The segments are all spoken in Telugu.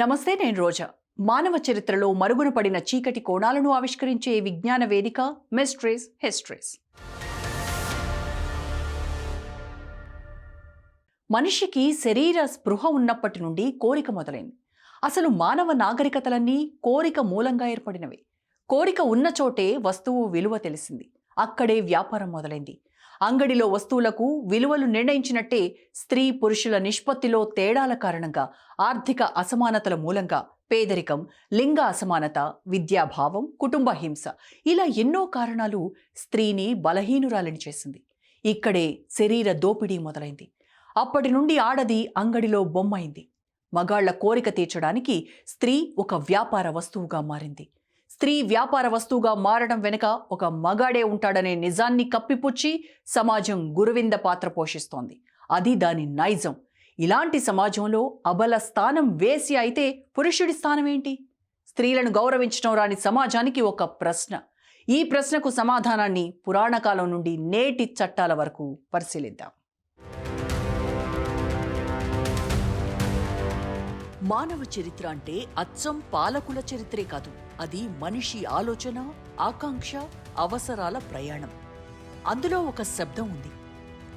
నమస్తే నేను రోజా. మానవ చరిత్రలో మరుగున పడిన చీకటి కోణాలను ఆవిష్కరించే విజ్ఞాన వేదిక మిస్ట్రీస్ హిస్టరీస్ మనిషికి శరీర స్పృహ ఉన్నప్పటి నుండి కోరిక మొదలైంది. అసలు మానవ నాగరికతలన్నీ కోరిక మూలంగా ఏర్పడినవి. కోరిక ఉన్న చోటే వస్తువు విలువ తెలిసింది. అక్కడే వ్యాపారం మొదలైంది. అంగడిలో వస్తువులకు విలువలు నిర్ణయించినట్టే స్త్రీ పురుషుల నిష్పత్తిలో తేడాల కారణంగా ఆర్థిక అసమానతల మూలంగా పేదరికం లింగ అసమానత విద్యాభావం కుటుంబ హింస ఇలా ఎన్నో కారణాలు స్త్రీని బలహీనురాలని చేసింది. ఇక్కడే శరీర దోపిడీ మొదలైంది. అప్పటి నుండి ఆడది అంగడిలో బొమ్మైంది. మగాళ్ళ కోరిక తీర్చడానికి స్త్రీ ఒక వ్యాపార వస్తువుగా మారింది. స్త్రీ వ్యాపార వస్తువుగా మారడం వెనుక ఒక మగాడే ఉంటాడనే నిజాన్ని కప్పిపుచ్చి సమాజం గురువింద పాత్ర పోషిస్తోంది. అది దాని నైజం. ఇలాంటి సమాజంలో అబల స్థానం వేసి అయితే పురుషుడి స్థానం ఏంటి? స్త్రీలను గౌరవించడం రాని సమాజానికి ఒక ప్రశ్న. ఈ ప్రశ్నకు సమాధానాన్ని పురాణకాలం నుండి నేటి చట్టాల వరకు పరిశీలిద్దాం. మానవ చరిత్ర అంటే అచ్చం పాలకుల చరిత్రే కాదు. అది మనిషి ఆలోచన ఆకాంక్ష అవసరాల ప్రయాణం. అందులో ఒక శబ్దం ఉంది.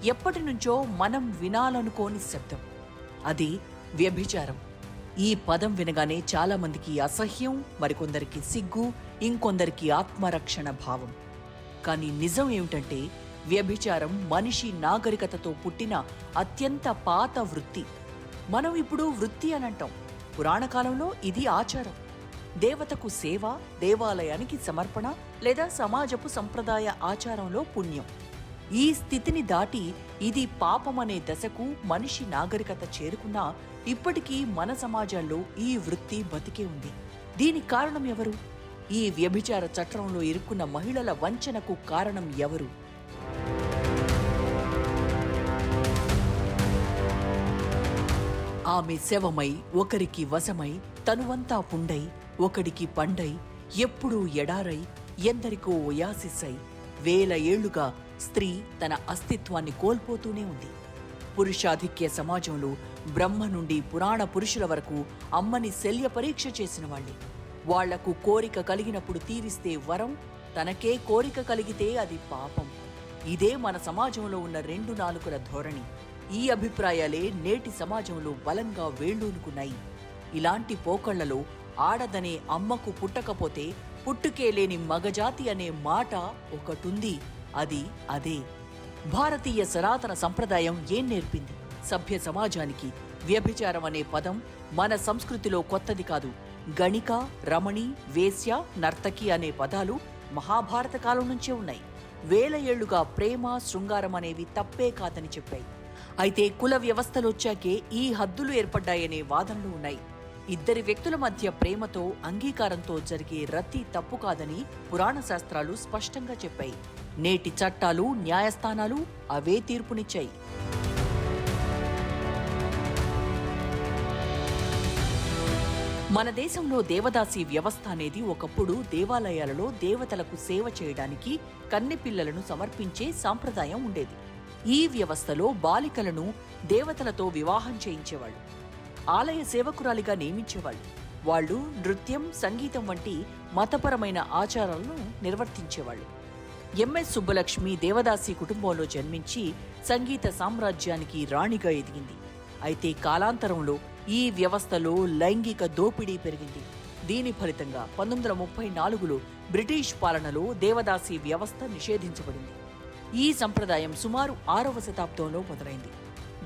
ఎప్పటి నుంచో మనం వినాలనుకోని శబ్దం. అది వ్యభిచారం. ఈ పదం వినగానే చాలామందికి అసహ్యం మరికొందరికి సిగ్గు ఇంకొందరికి ఆత్మరక్షణ భావం. కానీ నిజం ఏమిటంటే వ్యభిచారం మనిషి నాగరికతతో పుట్టిన అత్యంత పాత వృత్తి. మనం ఇప్పుడు వృత్తి అని అంటాం పురాణకాలంలో ఇది ఆచారం. దేవతకు సేవ దేవాలయానికి సమర్పణ లేదా సమాజపు సంప్రదాయ ఆచారంలో పుణ్యం. ఈ స్థితిని దాటి ఇది పాపమనే దశకు మనిషి నాగరికత చేరుకున్నా ఇప్పటికీ మన సమాజాల్లో ఈ వృత్తి బతికే ఉంది. దీనికి కారణం ఎవరు? ఈ వ్యభిచార చట్రంలో ఇరుక్కున్న మహిళల వంచనకు కారణం ఎవరు? ఆమె శవమై ఒకరికి వశమై తనువంతా పుండై ఒకడికి పండై ఎప్పుడూ ఎడారై ఎందరికో ఒయాసిస్సై వేల ఏళ్ళుగా స్త్రీ తన అస్తిత్వాన్ని కోల్పోతూనే ఉంది. పురుషాధిక్య సమాజంలో బ్రహ్మ నుండి పురాణ పురుషుల వరకు అమ్మని శల్య పరీక్ష చేసిన వాళ్ళే వాళ్ళకు కోరిక కలిగినప్పుడు తీరిస్తే వరం తనకే కోరిక కలిగితే అది పాపం. ఇదే మన సమాజంలో ఉన్న రెండు నాలుకల ధోరణి. ఈ అభిప్రాయాలే నేటి సమాజంలో బలంగా వేళ్ళూనుకున్నాయి. ఇలాంటి పోకళ్ళలో ఆడదనే అమ్మకు పుట్టకపోతే పుట్టుకే లేని మగజాతి అనే మాట ఒకటుంది. అది అదే. భారతీయ సనాతన సంప్రదాయం ఏం నేర్పింది? సభ్య సమాజానికి వ్యభిచారం అనే పదం మన సంస్కృతిలో కొత్తది కాదు. గణిక రమణి వేశ్య నర్తకి అనే పదాలు మహాభారత కాలం నుంచే ఉన్నాయి. వేల ఏళ్ళుగా ప్రేమ శృంగారం అనేవి తప్పే కాదని చెప్పాయి. అయితే కుల వ్యవస్థలొచ్చాకే ఈ హద్దులు ఏర్పడ్డాయనే వాదనలు ఉన్నాయి. ఇద్దరి వ్యక్తుల మధ్య ప్రేమతో అంగీకారంతో జరిగే రతి తప్పు కాదని పురాణ శాస్త్రాలు స్పష్టంగా చెప్పాయి. నేటి చట్టాలు న్యాయస్థానాలు అవే తీర్పునిచ్చాయి. మన దేశంలో దేవదాసి వ్యవస్థ అనేది ఒకప్పుడు దేవాలయాలలో దేవతలకు సేవ చేయడానికి కన్నెపిల్లలను సమర్పించే సాంప్రదాయం ఉండేది. ఈ వ్యవస్థలో బాలికలను దేవతలతో వివాహం చేయించేవాళ్ళు. ఆలయ సేవకురాలిగా నియమించేవాళ్ళు. వాళ్ళు నృత్యం సంగీతం వంటి మతపరమైన ఆచారాలను నిర్వర్తించేవాళ్ళు. ఎంఎస్ సుబ్బలక్ష్మి దేవదాసి కుటుంబంలో జన్మించి సంగీత సామ్రాజ్యానికి రాణిగా ఎదిగింది. అయితే కాలాంతరంలో ఈ వ్యవస్థలో లైంగిక దోపిడీ పెరిగింది. దీని ఫలితంగా పంతొమ్మిది వందల ముప్పై నాలుగులో బ్రిటిష్ పాలనలో దేవదాసి వ్యవస్థ నిషేధించబడింది. ఈ సంప్రదాయం సుమారు ఆరవ శతాబ్దంలో మొదలైంది.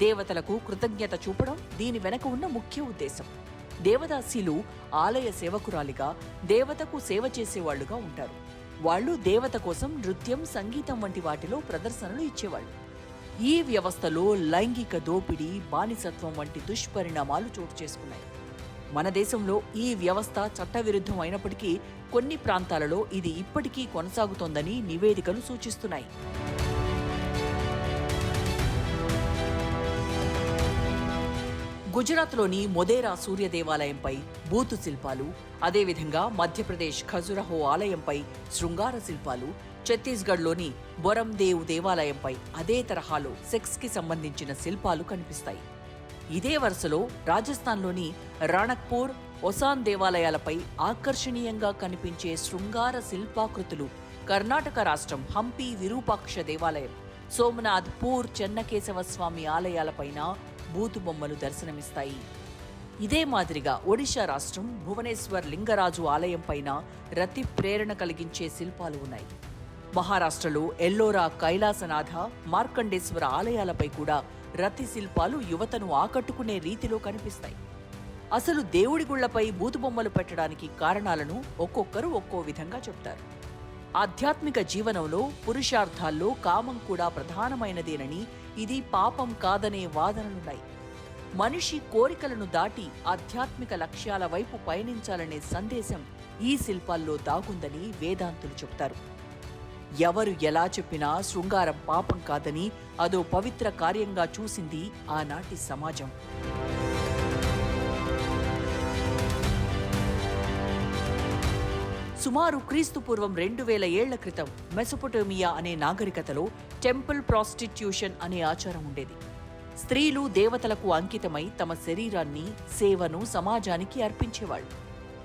దేవతలకు కృతజ్ఞత చూపడం దీని వెనక ఉన్న ముఖ్య ఉద్దేశం. దేవదాసీలు ఆలయ సేవకురాలిగా దేవతకు సేవ చేసేవాళ్ళుగా ఉంటారు. వాళ్ళు దేవత కోసం నృత్యం సంగీతం వంటి వాటిలో ప్రదర్శనలు ఇచ్చేవాళ్ళు. ఈ వ్యవస్థలో లైంగిక దోపిడీ బానిసత్వం వంటి దుష్పరిణామాలు చోటు చేసుకున్నాయి. మన దేశంలో ఈ వ్యవస్థ చట్టవిరుద్ధం అయినప్పటికీ కొన్ని ప్రాంతాలలో ఇది ఇప్పటికీ కొనసాగుతోందని నివేదికలు సూచిస్తున్నాయి. గుజరాత్లోని మొదేరా సూర్య దేవాలయంపై బూతు శిల్పాలు అదేవిధంగా మధ్యప్రదేశ్ ఖజురహో ఆలయంపై శృంగార శిల్పాలు ఛత్తీస్గఢ్లోని బొరందేవ్ దేవాలయంపై అదే తరహాలో సెక్స్కి సంబంధించిన శిల్పాలు కనిపిస్తాయి. ఇదే వరుసలో రాజస్థాన్లోని రాణక్పూర్ ఒసాన్ దేవాలయాలపై ఆకర్షణీయంగా కనిపించే శృంగార శిల్పాకృతులు కర్ణాటక రాష్ట్రం హంపి విరూపాక్ష దేవాలయం సోమనాథ్ పూర్ చెన్నకేశవ స్వామి ఆలయాలపైన బూతు బొమ్మలు దర్శనమిస్తాయి. ఇదే మాదిరిగా ఒడిశా రాష్ట్రం భువనేశ్వర్ లింగరాజు ఆలయం పైన రతి ప్రేరణ కలిగించే శిల్పాలు ఉన్నాయి. మహారాష్ట్రలో ఎల్లోరా కైలాసనాథ మార్కండేశ్వర ఆలయాలపై కూడా రతి శిల్పాలు యువతను ఆకట్టుకునే రీతిలో కనిపిస్తాయి. అసలు దేవుడి గుళ్ళపై బూతుబొమ్మలు పెట్టడానికి కారణాలను ఒక్కొక్కరు ఒక్కో విధంగా చెప్తారు. ఆధ్యాత్మిక జీవనంలో పురుషార్థాల్లో కామం కూడా ప్రధానమైనదేనని ఇది పాపం కాదనే వాదనలున్నాయి. మనిషి కోరికలను దాటి ఆధ్యాత్మిక లక్ష్యాల వైపు పయనించాలనే సందేశం ఈ శిల్పాల్లో దాగుందని వేదాంతులు చెప్తారు ఎవరు ఎలా చెప్పినా శృంగారం పాపం కాదని అదో పవిత్ర కార్యంగా చూసింది ఆనాటి సమాజం. సుమారు క్రీస్తు పూర్వం రెండు వేల ఏళ్ళ క్రితం మెసొపొటోమియా అనే నాగరికతలో టెంపుల్ ప్రాస్టిట్యూషన్ అనే ఆచారం ఉండేది. స్త్రీలు దేవతలకు అంకితమై తమ శరీరాన్ని సేవను సమాజానికి అర్పించేవాళ్ళు.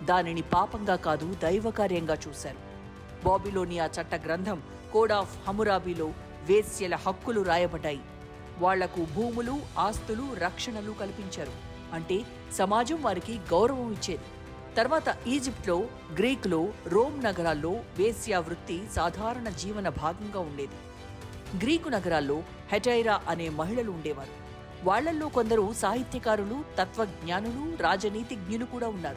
దానిని పాపంగా కాదు దైవకార్యంగా చూశారు. బాబిలోనియా చట్ట గ్రంథం కోడ్ ఆఫ్ హమురాబీలో వేశ్యల హక్కులు రాయబడ్డాయి. వాళ్ళకు భూములు ఆస్తులు రక్షణలు కల్పించారు. అంటే సమాజం వారికి గౌరవం ఇచ్చేది. తర్వాత ఈజిప్ట్లో గ్రీకులో రోమ్ నగరాల్లో వేశ్యా వృత్తి సాధారణ జీవన భాగంగా ఉండేది. గ్రీకు నగరాల్లో హెటైరా అనే మహిళలు ఉండేవారు. వాళ్ళల్లో కొందరు సాహిత్యకారులు తత్వజ్ఞానులు రాజనీతిజ్ఞులు కూడా ఉన్నారు.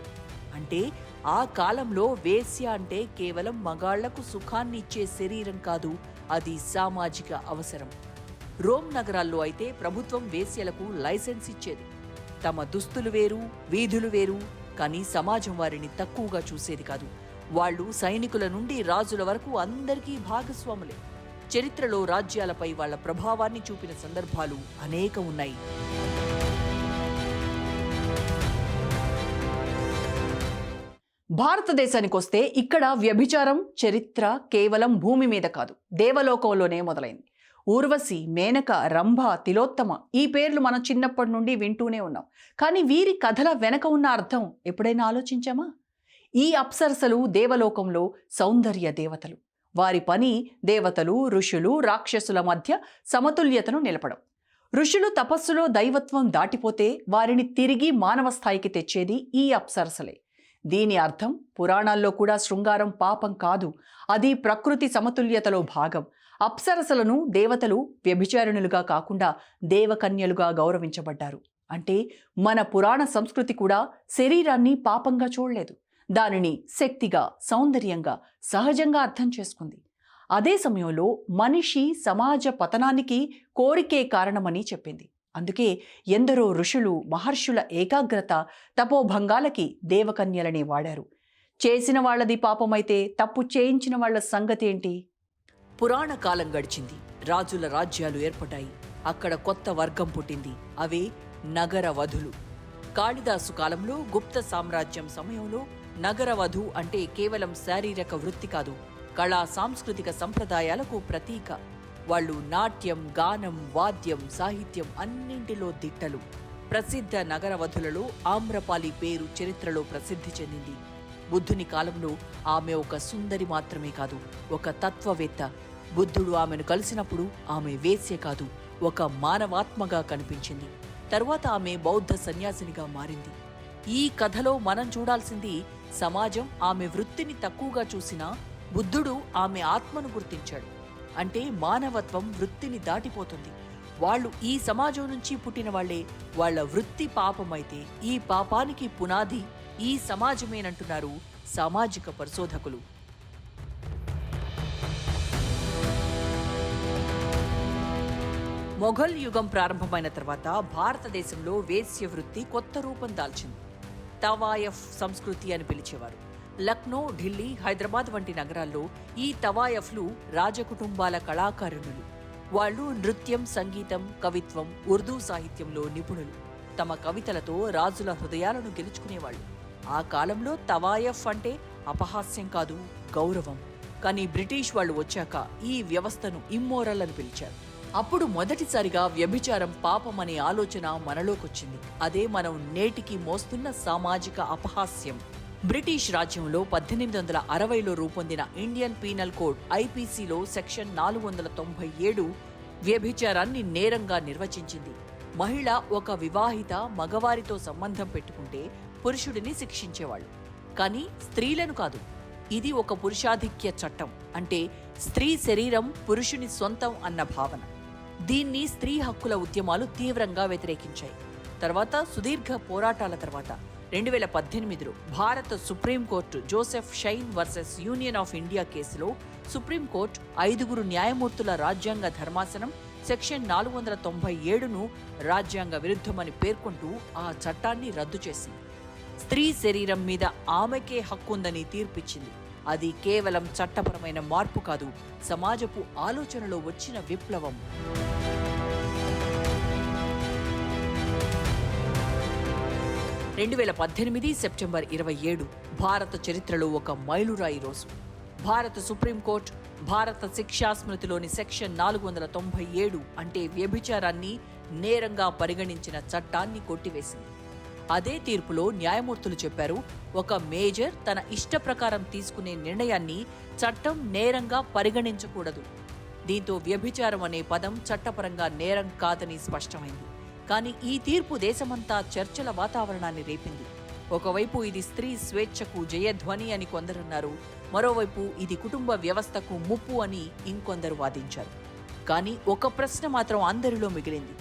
అంటే ఆ కాలంలో వేశ్య అంటే కేవలం మగాళ్ళకు సుఖాన్ని ఇచ్చే శరీరం కాదు అది సామాజిక అవసరం. రోమ్ నగరాల్లో అయితే ప్రభుత్వం వేశ్యలకు లైసెన్స్ ఇచ్చేది. తమ దుస్తులు వేరు వీధులు వేరు కానీ సమాజం వారిని తక్కువగా చూసేది కాదు. వాళ్ళు సైనికుల నుండి రాజుల వరకు అందరికీ భాగస్వాములే. చరిత్రలో రాజ్యాలపై వాళ్ళ ప్రభావాన్ని చూపిన సందర్భాలు అనేక ఉన్నాయి. భారతదేశానికి వస్తే ఇక్కడ వ్యభిచారం చరిత్ర కేవలం భూమి మీద కాదు. దేవలోకంలోనే మొదలైంది. ఊర్వశి మేనక రంభ తిలోత్తమ ఈ పేర్లు మనం చిన్నప్పటి నుండి వింటూనే ఉన్నాం. కానీ వీరి కథల వెనక ఉన్న అర్థం ఎప్పుడైనా ఆలోచించామా? ఈ అప్సరసలు దేవలోకంలో సౌందర్య దేవతలు. వారి పని దేవతలు ఋషులు రాక్షసుల మధ్య సమతుల్యతను నిలపడం. ఋషులు తపస్సులో దైవత్వం దాటిపోతే వారిని తిరిగి మానవ స్థాయికి తెచ్చేది ఈ అప్సరసలే. దీని అర్థం పురాణాల్లో కూడా శృంగారం పాపం కాదు అది ప్రకృతి సమతుల్యతలో భాగం. అప్సరసలను దేవతలు వ్యభిచారిణులుగా కాకుండా దేవకన్యలుగా గౌరవించబడ్డారు. అంటే మన పురాణ సంస్కృతి కూడా శరీరాన్ని పాపంగా చూడలేదు. దానిని శక్తిగా సౌందర్యంగా సహజంగా అర్థం చేసుకుంది. అదే సమయంలో మనిషి సమాజ పతనానికి కోరికే కారణమని చెప్పింది. అందుకే ఎందరో ఋషులు మహర్షుల ఏకాగ్రత తపోభంగాలకి దేవకన్యలని వాడారు. చేసిన వాళ్ళది పాపమైతే తప్పు చేయించిన వాళ్ళ సంగతి ఏంటి? పురాణ కాలం గడిచింది. రాజుల రాజ్యాలు ఏర్పడ్డాయి. అక్కడ కొత్త వర్గం పుట్టింది. అవే నగర వధులు. కాళిదాసు కాలంలో గుప్త సామ్రాజ్యం సమయంలో నగర వధు అంటే కేవలం శారీరక వృత్తి కాదు కళా సాంస్కృతిక సంప్రదాయాలకు ప్రతీక. వాళ్ళు నాట్యం గానం వాద్యం సాహిత్యం అన్నింటిలో దిట్టలు. ప్రసిద్ధ నగరవధులలో ఆమ్రపాలి పేరు చరిత్రలో ప్రసిద్ధి చెందింది. బుద్ధుని కాలంలో ఆమె ఒక సుందరి మాత్రమే కాదు ఒక తత్వవేత్త. బుద్ధుడు ఆమెను కలిసినప్పుడు ఆమె వేశ్య కాదు ఒక మానవాత్మగా కనిపించింది. తరువాత ఆమె బౌద్ధ సన్యాసినిగా మారింది. ఈ కథలో మనం చూడాల్సింది సమాజం ఆమె వృత్తిని తక్కువగా చూసినా బుద్ధుడు ఆమె ఆత్మను గుర్తించాడు. అంటే మానవత్వం వృత్తిని దాటిపోతుంది. వాళ్ళు ఈ సమాజం నుంచి పుట్టిన వాళ్ళే వాళ్ళ వృత్తి పాపమైతే ఈ పాపానికి పునాది ఈ సమాజమేనంటున్నారు సామాజిక పరిశోధకులు. మొఘల్ యుగం ప్రారంభమైన తర్వాత భారతదేశంలో వేశ్య వృత్తి కొత్త రూపం దాల్చింది. తవాయఫ్ సంస్కృతి అని పిలిచేవారు. లక్నో ఢిల్లీ హైదరాబాద్ వంటి నగరాల్లో ఈ తవాయఫ్లు రాజకుటుంబాల కళాకారుణులు వాళ్ళు నృత్యం సంగీతం కవిత్వం ఉర్దూ సాహిత్యంలో నిపుణులు. తమ కవితలతో రాజుల హృదయాలను గెలుచుకునేవాళ్ళు. ఆ కాలంలో తవాయఫ్ అంటే అపహాస్యం కాదు గౌరవం. కానీ బ్రిటిష్ వాళ్ళు వచ్చాక ఈ వ్యవస్థను ఇమ్మోరల్ అని పిలిచారు. అప్పుడు మొదటిసారిగా వ్యభిచారం పాపం అనే ఆలోచన మనలోకొచ్చింది. అదే మనం నేటికి మోస్తున్న సామాజిక అపహాస్యం. బ్రిటిష్ రాజ్యంలో పద్దెనిమిది వందల అరవైలో రూపొందిన ఇండియన్ పీనల్ కోడ్ ఐపీసీలో సెక్షన్ నాలుగు వందల తొంభై ఏడు వ్యభిచారాన్ని నేరంగా నిర్వచించింది. మహిళ ఒక వివాహిత మగవారితో సంబంధం పెట్టుకుంటే పురుషుడిని శిక్షించేవాళ్ళు. కానీ స్త్రీలను కాదు. ఇది ఒక పురుషాధిక్య చట్టం. అంటే స్త్రీ శరీరం పురుషుని సొంతం అన్న భావన. దీన్ని స్త్రీ హక్కుల ఉద్యమాలు తీవ్రంగా వ్యతిరేకించాయి. తర్వాత సుదీర్ఘ పోరాటాల తర్వాత రెండు వేల పద్దెనిమిదిలో భారత supreme court Joseph Shine versus union of India కేసులో సుప్రీంకోర్టు ఐదుగురు న్యాయమూర్తుల రాజ్యాంగ ధర్మాసనం సెక్షన్ నాలుగు వందల తొంభై ఏడును రాజ్యాంగ విరుద్ధమని పేర్కొంటూ ఆ చట్టాన్ని రద్దు చేసింది. స్త్రీ శరీరం మీద ఆమెకే హక్కుందని తీర్పిచ్చింది. అది కేవలం చట్టపరమైన మార్పు కాదు సమాజపు ఆలోచనలో వచ్చిన విప్లవం. రెండు వేల పద్దెనిమిది సెప్టెంబర్ ఇరవై ఏడు భారత చరిత్రలో ఒక మైలురాయి రోజు. భారత సుప్రీంకోర్టు భారత శిక్షా స్మృతిలోని సెక్షన్ నాలుగు వందల తొంభై ఏడు అంటే వ్యభిచారాన్ని నేరంగా పరిగణించిన చట్టాన్ని కొట్టివేసింది. అదే తీర్పులో న్యాయమూర్తులు చెప్పారు ఒక మేజర్ తన ఇష్ట ప్రకారం తీసుకునే నిర్ణయాన్ని చట్టం నేరంగా పరిగణించకూడదు. దీంతో వ్యభిచారం అనే పదం చట్టపరంగా నేరం కాదని స్పష్టమైంది. కానీ ఈ తీర్పు దేశమంతా చర్చల వాతావరణాన్ని రేపింది. ఒకవైపు ఇది స్త్రీ స్వేచ్ఛకు జయధ్వని అని కొందరన్నారు మరోవైపు ఇది కుటుంబ వ్యవస్థకు ముప్పు అని ఇంకొందరు వాదించారు. కానీ ఒక ప్రశ్న మాత్రం అందరిలో మిగిలింది.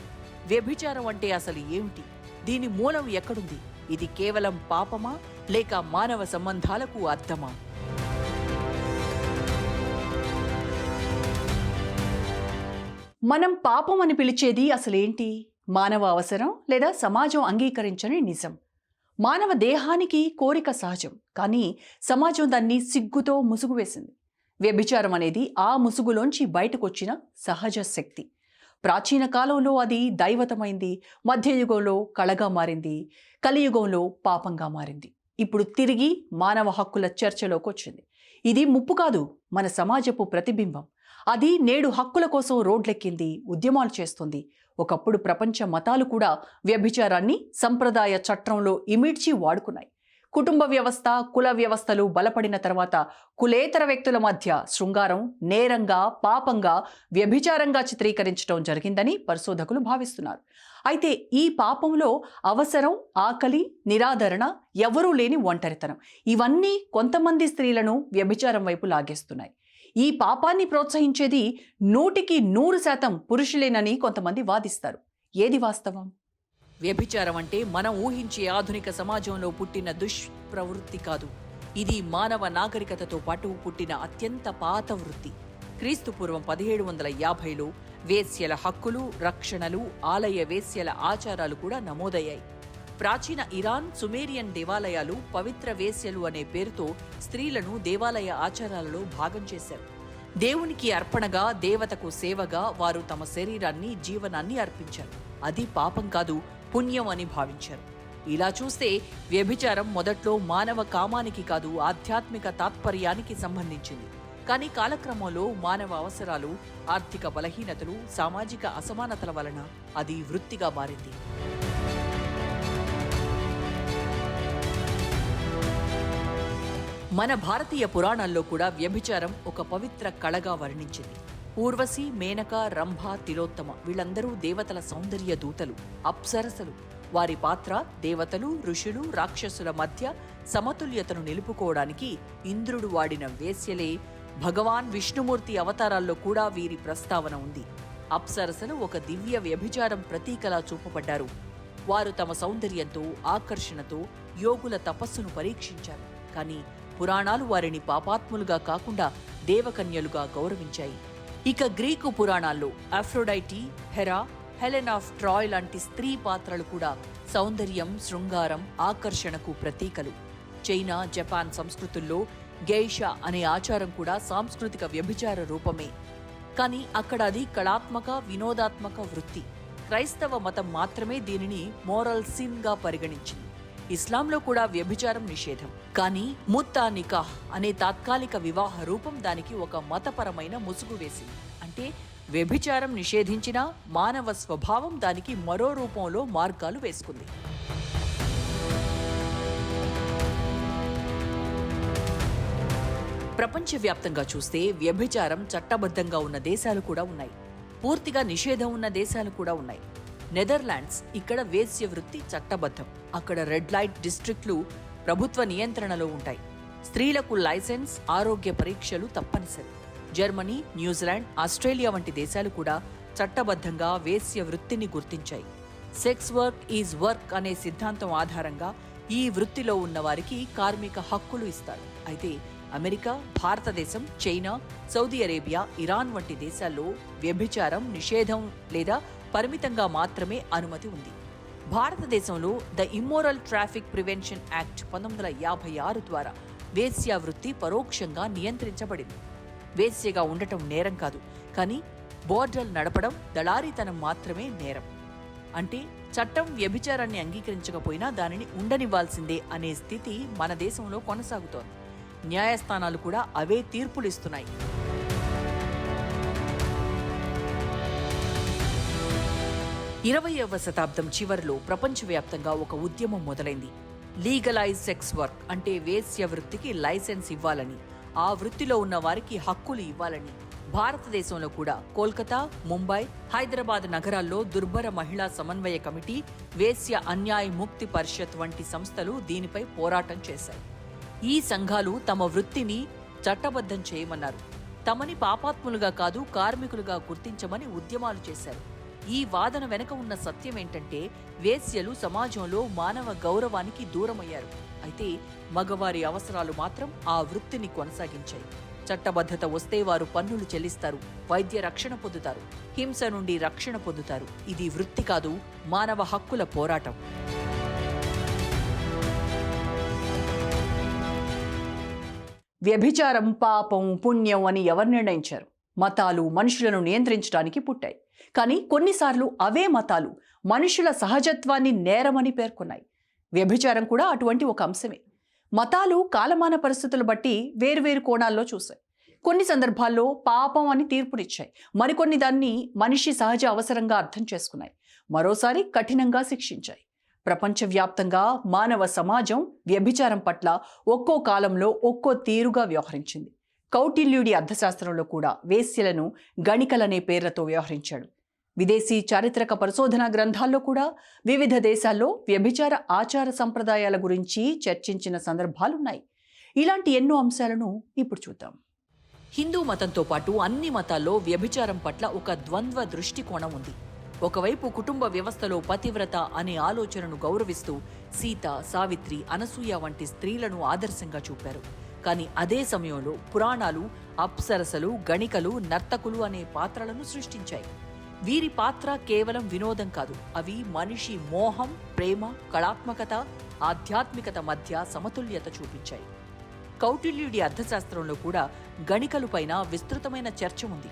వ్యభిచారం అంటే అసలు ఏమిటి? దీని మూలం ఎక్కడుంది? ఇది కేవలం పాపమా? లేక మానవ సంబంధాలకు అర్థమా? మనం పాపం అని పిలిచేది అసలేంటి? మానవ అవసరం లేదా సమాజం అంగీకరించని నిజం? మానవ దేహానికి కోరిక సహజం కానీ సమాజం దాన్ని సిగ్గుతో ముసుగు వేసింది వ్యభిచారం అనేది ఆ ముసుగులోంచి బయటకొచ్చిన సహజ శక్తి. ప్రాచీన కాలంలో అది దైవతమైంది మధ్యయుగంలో కళగా మారింది కలియుగంలో పాపంగా మారింది. ఇప్పుడు తిరిగి మానవ హక్కుల చర్చలోకి వచ్చింది. ఇది ముప్పు కాదు మన సమాజపు ప్రతిబింబం. అది నేడు హక్కుల కోసం రోడ్లెక్కింది ఉద్యమాలు చేస్తుంది. ఒకప్పుడు ప్రపంచ మతాలు కూడా వ్యభిచారాన్ని సంప్రదాయ చట్రంలో ఇమిడ్చి వాడుకున్నాయి. కుటుంబ వ్యవస్థ కుల వ్యవస్థలు బలపడిన తర్వాత కులేతర వ్యక్తుల మధ్య శృంగారం నేరంగా పాపంగా వ్యభిచారంగా చిత్రీకరించడం జరిగిందని పరిశోధకులు భావిస్తున్నారు. అయితే ఈ పాపంలో అవసరం ఆకలి నిరాదరణ ఎవరూ లేని ఒంటరితనం. ఇవన్నీ కొంతమంది స్త్రీలను వ్యభిచారం వైపు లాగేస్తున్నాయి. ఈ పాపాన్ని ప్రోత్సహించేది నూటికి నూరు శాతం పురుషులేనని కొంతమంది వాదిస్తారు. ఏది వాస్తవం? వ్యభిచారం అంటే మనం ఊహించే ఆధునిక సమాజంలో పుట్టిన దుష్ప్రవృత్తి కాదు. ఇది మానవ నాగరికతతో పాటు పుట్టిన అత్యంత పాత వృత్తి. క్రీస్తుపూర్వం పదిహేడు వందల యాభైలో వేశ్యల హక్కులు రక్షణలు ఆలయ వేశ్యల ఆచారాలు కూడా నమోదయ్యాయి. ప్రాచీన ఇరాన్ సుమేరియన్ దేవాలయాలు పవిత్ర వేశ్యలు అనే పేరుతో స్త్రీలను దేవాలయ ఆచారాలలో భాగం చేశారు. దేవునికి అర్పణగా దేవతకు సేవగా వారు తమ శరీరాన్ని జీవనాన్ని అర్పించారు. అది పాపం కాదు పుణ్యం అని భావించారు. ఇలా చూస్తే వ్యభిచారం మొదట్లో మానవ కామానికి కాదు ఆధ్యాత్మిక తాత్పర్యానికి సంబంధించింది. కానీ కాలక్రమంలో మానవ అవసరాలు ఆర్థిక బలహీనతలు సామాజిక అసమానతల వలన అది వృత్తిగా మారింది. మన భారతీయ పురాణాల్లో కూడా వ్యభిచారం ఒక పవిత్ర కళగా వర్ణించింది. ఊర్వశి మేనక రంభ తిలోత్తమ వీళ్ళందరూ దేవతల సౌందర్య దూతలు అప్సరసలు. వారి పాత్ర దేవతలు ఋషులు రాక్షసుల మధ్య సమతుల్యతను నిలుపుకోవడానికి ఇంద్రుడు వాడిన వేశ్యలే భగవాన్ విష్ణుమూర్తి అవతారాల్లో కూడా వీరి ప్రస్తావన ఉంది. అప్సరసలు ఒక దివ్య వ్యభిచారం ప్రతీకలా చూపబడ్డారు. వారు తమ సౌందర్యంతో ఆకర్షణతో యోగుల తపస్సును పరీక్షించారు. కానీ పురాణాలు వారిని పాపాత్ములుగా కాకుండా దేవకన్యలుగా గౌరవించాయి. ఇక గ్రీకు పురాణాల్లో Aphrodite Hera Helen of Troy లాంటి స్త్రీ పాత్రలు కూడా సౌందర్యం శృంగారం ఆకర్షణకు ప్రతీకలు. చైనా జపాన్ సంస్కృతుల్లో గెయిషా అనే ఆచారం కూడా సాంస్కృతిక వ్యభిచార రూపమే. కానీ అక్కడ అది కళాత్మక వినోదాత్మక వృత్తి. క్రైస్తవ మతం మాత్రమే దీనిని మోరల్ సిన్గా పరిగణించింది. ఇస్లాంలో కూడా వ్యభిచారం నిషేధం. కానీ ముత్తా నికాహ్ అనే తాత్కాలిక వివాహ రూపం దానికి ఒక మతపరమైన ముసుగు వేసింది. అంటే వ్యభిచారం నిషేధించినా మానవ స్వభావం దానికి మరో రూపంలో మార్గాలు వేసుకుంది. ప్రపంచవ్యాప్తంగా చూస్తే వ్యభిచారం చట్టబద్ధంగా ఉన్న దేశాలు కూడా ఉన్నాయి. పూర్తిగా నిషేధం ఉన్న దేశాలు కూడా ఉన్నాయి. నెదర్లాండ్స్ ఇక్కడ వేశ్య వృత్తి చట్టబద్ధం. అక్కడ రెడ్ లైట్ డిస్ట్రిక్ట్లు ప్రభుత్వ నియంత్రణలో ఉంటాయి. స్త్రీలకు లైసెన్స్ ఆరోగ్య పరీక్షలు తప్పనిసరి. జర్మనీ న్యూజిలాండ్ ఆస్ట్రేలియా వంటి దేశాలు కూడా చట్టబద్ధంగా వేశ్య వృత్తిని గుర్తించాయి. సెక్స్ వర్క్ ఈజ్ వర్క్ అనే సిద్ధాంతం ఆధారంగా ఈ వృత్తిలో ఉన్న వారికి కార్మిక హక్కులు ఇస్తారు. అయితే అమెరికా భారతదేశం చైనా సౌదీ అరేబియా ఇరాన్ వంటి దేశాల్లో వ్యభిచారం నిషేధం లేదా పరిమితంగా మాత్రమే అనుమతి ఉంది. భారతదేశంలో the Immoral Traffic Prevention Act పంతొమ్మిది వందల యాభై ఆరు ద్వారా వేశ్యా వృత్తి పరోక్షంగా నియంత్రించబడింది. వేశ్యగా ఉండటం నేరం కాదు కానీ బోర్డర్లు నడపడం దళారీతనం మాత్రమే నేరం. అంటే చట్టం వ్యభిచారాన్ని అంగీకరించకపోయినా దానిని ఉండనివ్వాల్సిందే అనే స్థితి మన దేశంలో కొనసాగుతోంది. న్యాయస్థానాలు కూడా అవే తీర్పులిస్తున్నాయి ఇరవయవ శతాబ్దం చివరిలో ప్రపంచవ్యాప్తంగా ఒక ఉద్యమం మొదలైంది. లీగలైజ్ సెక్స్ వర్క్ అంటే వేశ్య వృత్తికి లైసెన్స్ ఇవ్వాలని ఆ వృత్తిలో ఉన్న వారికి హక్కులు ఇవ్వాలని. భారతదేశంలో కూడా కోల్కతా ముంబై హైదరాబాద్ నగరాల్లో దుర్భర మహిళా సమన్వయ కమిటీ వేశ్య అన్యాయ ముక్తి పరిషత్ వంటి సంస్థలు దీనిపై పోరాటం చేశాయి. ఈ సంఘాలు తమ వృత్తిని చట్టబద్ధం చేయమన్నారు. తమని పాపాత్ములుగా కాదు కార్మికులుగా గుర్తించమని ఉద్యమాలు చేశారు. ఈ వాదన వెనక ఉన్న సత్యం ఏంటంటే వేశ్యలు సమాజంలో మానవ గౌరవానికి దూరమయ్యారు. అయితే మగవారి అవసరాలు మాత్రం ఆ వృత్తిని కొనసాగించాయి. చట్టబద్ధత వస్తే వారు పన్నులు చెల్లిస్తారు వైద్య రక్షణ పొందుతారు హింస నుండి రక్షణ పొందుతారు. ఇది వృత్తి కాదు మానవ హక్కుల పోరాటం. వ్యభిచారం పాపం పుణ్యం అని ఎవరు నిర్ణయించారు? మతాలు మనుషులను నియంత్రించడానికి పుట్టాయి. కానీ కొన్నిసార్లు అవే మతాలు మనుషుల సహజత్వాన్ని నేరమని పేర్కొన్నాయి. వ్యభిచారం కూడా అటువంటి ఒక అంశమే. మతాలు కాలమాన పరిస్థితులు బట్టి వేరువేరు కోణాల్లో చూశాయి. కొన్ని సందర్భాల్లో పాపం అని తీర్పునిచ్చాయి. మరికొన్ని దాన్ని మనిషి సహజ అవసరంగా అర్థం చేసుకున్నాయి. మరోసారి కఠినంగా శిక్షించాయి. ప్రపంచవ్యాప్తంగా మానవ సమాజం వ్యభిచారం పట్ల ఒక్కో కాలంలో ఒక్కో తీరుగా వ్యవహరించింది. కౌటిల్యుడి అర్థశాస్త్రంలో కూడా వేశ్యలను గణికలనే పేర్లతో వ్యవహరించాడు. విదేశీ చారిత్రక పరిశోధనా గ్రంథాల్లో కూడా వివిధ దేశాల్లో వ్యభిచార ఆచార సంప్రదాయాల గురించి చర్చించిన సందర్భాలున్నాయి. ఇలాంటి ఎన్నో అంశాలను ఇప్పుడు చూద్దాం. హిందూ మతంతో పాటు అన్ని మతాల్లో వ్యభిచారం పట్ల ఒక ద్వంద్వ దృష్టికోణం ఉంది. ఒకవైపు కుటుంబ వ్యవస్థలో పతివ్రత అనే ఆలోచనను గౌరవిస్తూ సీత సావిత్రి అనసూయ వంటి స్త్రీలను ఆదర్శంగా చూపారు. కానీ అదే సమయంలో పురాణాలు అప్సరసలు గణికలు నర్తకులు అనే పాత్రలను సృష్టించాయి. వీరి పాత్ర కేవలం వినోదం కాదు. అవి మనిషి మోహం ప్రేమ కళాత్మకత ఆధ్యాత్మికత మధ్య సమతుల్యత చూపించాయి. కౌటిల్యుడి అర్థశాస్త్రంలో కూడా గణికలపైన విస్తృతమైన చర్చ ఉంది.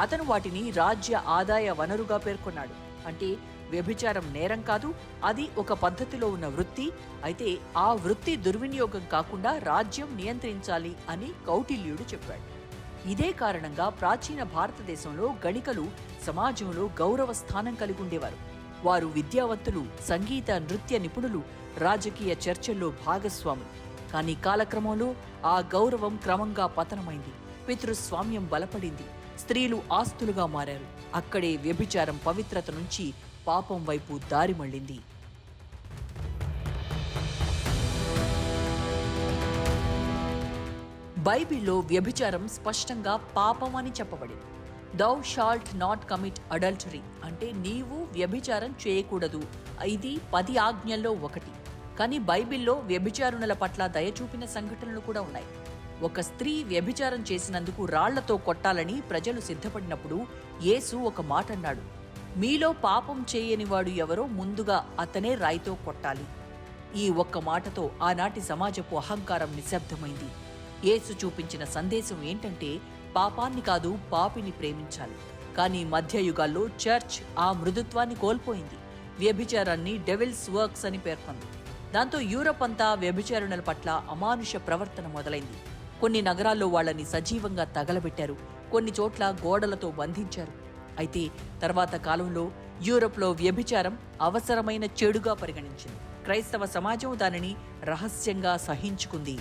అతను వాటిని రాజ్య ఆదాయ వనరుగా పేర్కొన్నాడు. అంటే వ్యభిచారం నేరం కాదు అది ఒక పద్ధతిలో ఉన్న వృత్తి. అయితే ఆ వృత్తి దుర్వినియోగం కాకుండా రాజ్యం నియంత్రించాలి అని కౌటిల్యుడు చెప్పాడు. ఇదే కారణంగా ప్రాచీన భారతదేశంలో గణికలు సమాజంలో గౌరవ స్థానం కలిగి ఉండేవారు వారు విద్యావంతులు సంగీత నృత్య నిపుణులు రాజకీయ చర్చల్లో భాగస్వాములు. కానీ కాలక్రమంలో ఆ గౌరవం క్రమంగా పతనమైంది. పితృస్వామ్యం బలపడింది. స్త్రీలు ఆస్తులుగా మారారు. అక్కడే వ్యభిచారం పవిత్రత నుంచి పాపం వైపు దారి మళ్ళింది. బైబిల్లో వ్యభిచారం స్పష్టంగా పాపం అని చెప్పబడింది. Thou shalt not commit adultery అంటే నీవు వ్యభిచారం చేయకూడదు. ఇది పది ఆజ్ఞల్లో ఒకటి. కానీ బైబిల్లో వ్యభిచారుణుల పట్ల దయ చూపిన సంఘటనలు కూడా ఉన్నాయి. ఒక స్త్రీ వ్యభిచారం చేసినందుకు రాళ్ళతో కొట్టాలని ప్రజలు సిద్ధపడినప్పుడు యేసు ఒక మాట అన్నాడు. మీలో పాపం చేయనివాడు ఎవరో ముందుగా అతనే రాయితో కొట్టాలి. ఈ ఒక్క మాటతో ఆనాటి సమాజపు అహంకారం నిశ్శబ్దమైంది. యేసు చూపించిన సందేశం ఏంటంటే పాపాన్ని కాదు పాపిని ప్రేమించాలి. కానీ మధ్యయుగాల్లో చర్చ్ ఆ మృదుత్వాన్ని కోల్పోయింది. వ్యభిచారాన్ని డెవిల్స్ వర్క్స్ అని పేర్కొంది. దాంతో యూరప్ అంతా వ్యభిచారణల పట్ల అమానుష ప్రవర్తన మొదలైంది. కొన్ని నగరాల్లో వాళ్ళని సజీవంగా తగలబెట్టారు. కొన్ని చోట్ల గోడలతో బంధించారు. అయితే తర్వాత కాలంలో యూరప్లో వ్యభిచారం అవసరమైన చెడుగా పరిగణించింది. క్రైస్తవ సమాజం దానిని రహస్యంగా సహించుకుంది.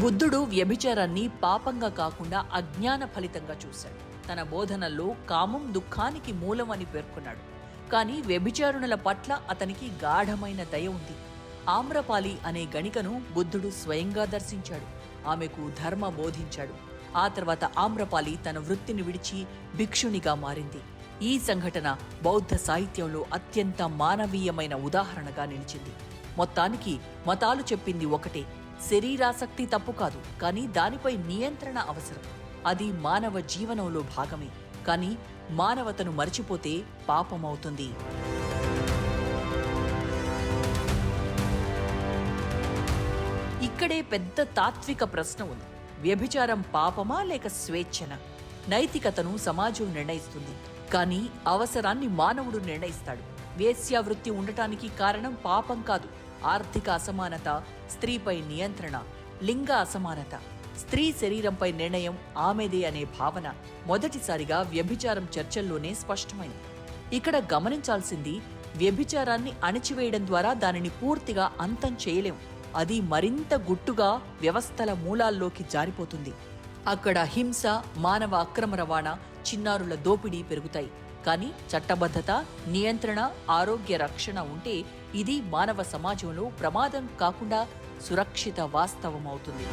బుద్ధుడు వ్యభిచారాన్ని పాపంగా కాకుండా అజ్ఞాన ఫలితంగా చూశాడు. తన బోధనల్లో కామం దుఃఖానికి మూలం అని పేర్కొన్నాడు. కానీ వ్యభిచారుణుల పట్ల అతనికి గాఢమైన దయ ఉంది. ఆమ్రపాలి అనే గణికను బుద్ధుడు స్వయంగా దర్శించాడు. ఆమెకు ధర్మ బోధించాడు. ఆ తర్వాత ఆమ్రపాలి తన వృత్తిని విడిచి భిక్షునిగా మారింది. ఈ సంఘటన బౌద్ధ సాహిత్యంలో అత్యంత మానవీయమైన ఉదాహరణగా నిలిచింది. మొత్తానికి మతాలు చెప్పింది ఒకటే. శరీరాసక్తి తప్పు కాదు కానీ దానిపై నియంత్రణ అవసరం. అది మానవ జీవనంలో భాగమే కానీ మానవతను మర్చిపోతే పాపమవుతుంది. ఇక్కడే పెద్ద తాత్విక ప్రశ్న ఉంది. వ్యభిచారం పాపమా లేక స్వేచ్ఛన? నైతికతను సమాజం నిర్ణయిస్తుంది కానీ అవసరాన్ని మానవుడు నిర్ణయిస్తాడు. వేశ్యావృత్తి ఉండటానికి కారణం పాపం కాదు ఆర్థిక అసమానత స్త్రీపై నియంత్రణ లింగ అసమానత. స్త్రీ శరీరంపై నిర్ణయం ఆమెదే అనే భావన మొదటిసారిగా వ్యభిచారం చర్చల్లోనే స్పష్టమైంది. ఇక్కడ గమనించాల్సింది వ్యభిచారాన్ని అణిచివేయడం ద్వారా దానిని పూర్తిగా అంతం చేయలేం. అది మరింత గుట్టుగా వ్యవస్థల మూలాల్లోకి జారిపోతుంది. అక్కడ హింస మానవ అక్రమ రవాణా చిన్నారుల దోపిడీ పెరుగుతాయి. కానీ చట్టబద్ధత నియంత్రణ ఆరోగ్య రక్షణ ఉంటే ఇది మానవ సమాజంలో ప్రమాదం కాకుండా సురక్షిత వాస్తవం అవుతుంది.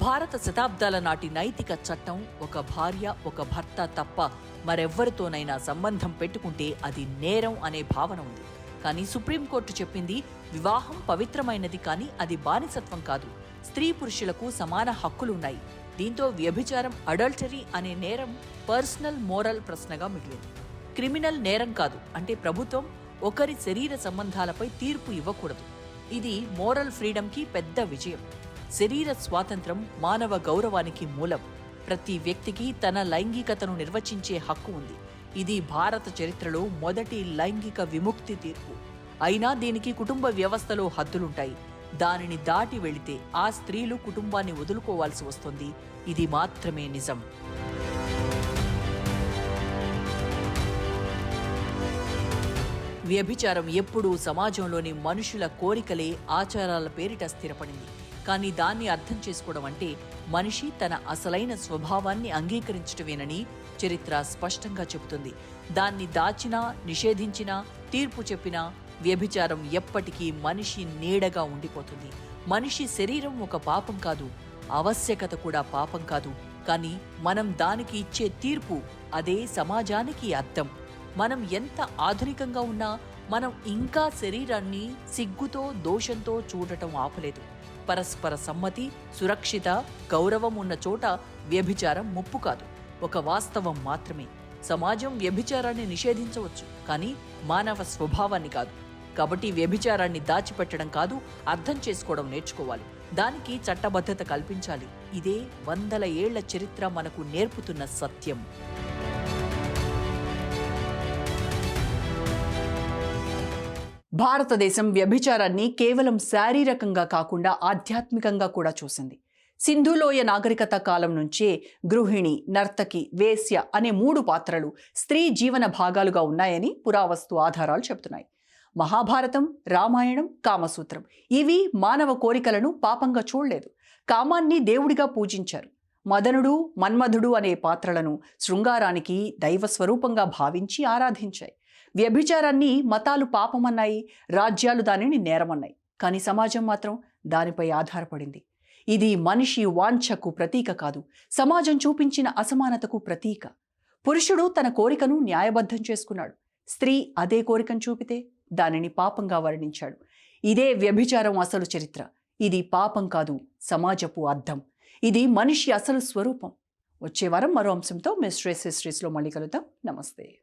భారత శతాబ్దాల నాటి నైతిక చట్టం ఒక భార్య ఒక భర్త తప్ప మరెవ్వరితోనైనా సంబంధం పెట్టుకుంటే అది నేరం అనే భావన ఉంది. కానీ సుప్రీంకోర్టు చెప్పింది వివాహం పవిత్రమైనది కానీ అది బానిసత్వం కాదు. స్త్రీ పురుషులకు సమాన హక్కులున్నాయి. దీంతో వ్యభిచారం అడల్టరీ అనే నేరం పర్సనల్ మోరల్ ప్రశ్నగా మిగిలింది. క్రిమినల్ నేరం కాదు అంటే ప్రభుత్వం ఒకరి శరీర సంబంధాలపై తీర్పు ఇవ్వకూడదు. ఇది మోరల్ ఫ్రీడమ్కి పెద్ద విజయం. శరీర స్వాతంత్రం మానవ గౌరవానికి మూలం. ప్రతి వ్యక్తికి తన లైంగికతను నిర్వచించే హక్కు ఉంది. ఇది భారత చరిత్రలో మొదటి లైంగిక విముక్తి తీర్పు. అయినా దీనికి కుటుంబ వ్యవస్థలో హద్దులుంటాయి. దానిని దాటి వెళితే ఆ స్త్రీలు కుటుంబాన్ని వదులుకోవాల్సి వస్తుంది. ఇది మాత్రమే నిజం. వ్యభిచారం ఎప్పుడూ సమాజంలోని మనుషుల కోరికలే ఆచారాల పేరిట స్థిరపడింది. కానీ దాన్ని అర్థం చేసుకోవడం అంటే మనిషి తన అసలైన స్వభావాన్ని అంగీకరించటమేనని చరిత్ర స్పష్టంగా చెబుతుంది. దాన్ని దాచినా నిషేధించినా తీర్పు చెప్పినా వ్యభిచారం ఎప్పటికీ మనిషి నీడగా ఉండిపోతుంది. మనిషి శరీరం ఒక పాపం కాదు. ఆవశ్యకత కూడా పాపం కాదు. కానీ మనం దానికి ఇచ్చే తీర్పు అదే సమాజానికి అర్థం. మనం ఎంత ఆధునికంగా ఉన్నా మనం ఇంకా శరీరాన్ని సిగ్గుతో దోషంతో చూడటం ఆపలేదు. పరస్పర సమ్మతి సురక్షిత గౌరవం ఉన్న చోట వ్యభిచారం ముప్పు కాదు. ఒక వాస్తవం మాత్రమే. సమాజం వ్యభిచారాన్ని నిషేధించవచ్చు. కానీ మానవ స్వభావాన్ని కాదు. కాబట్టి వ్యభిచారాన్ని దాచిపెట్టడం కాదు అర్థం చేసుకోవడం నేర్చుకోవాలి. దానికి చట్టబద్ధత కల్పించాలి. ఇదే వందల ఏళ్ళ చరిత్ర మనకు నేర్పుతున్న సత్యం. భారతదేశం వ్యభిచారాన్ని కేవలం శారీరకంగా కాకుండా ఆధ్యాత్మికంగా కూడా చూసింది. సింధులోయ నాగరికత కాలం నుంచే గృహిణి నర్తకి వేశ్య అనే మూడు పాత్రలు స్త్రీ జీవన భాగాలుగా ఉన్నాయని పురావస్తు ఆధారాలు చెబుతున్నాయి. మహాభారతం రామాయణం కామసూత్రం. ఇవి మానవ కోరికలను పాపంగా చూడలేదు. కామాన్ని దేవుడిగా పూజించారు. మదనుడు మన్మధుడు అనే పాత్రలను శృంగారానికి దైవ స్వరూపంగా భావించి ఆరాధించాయి. వ్యభిచారాన్ని మతాలు పాపమన్నాయి రాజ్యాలు దానిని నేరమన్నాయి. కానీ సమాజం మాత్రం దానిపై ఆధారపడింది. ఇది మనిషి వాంఛకు ప్రతీక కాదు సమాజం చూపించిన అసమానతకు ప్రతీక. పురుషుడు తన కోరికను న్యాయబద్ధం చేసుకున్నాడు. స్త్రీ అదే కోరికను చూపితే దానిని పాపంగా వర్ణించాడు. ఇదే వ్యభిచారం అసలు చరిత్ర. ఇది పాపం కాదు సమాజపు అర్థం. ఇది మనిషి అసలు స్వరూపం. వచ్చే వారం మరో అంశంతో మిస్ట్రేస్ హిస్టరీస్లో మళ్ళీ కలుద్దాం. నమస్తే.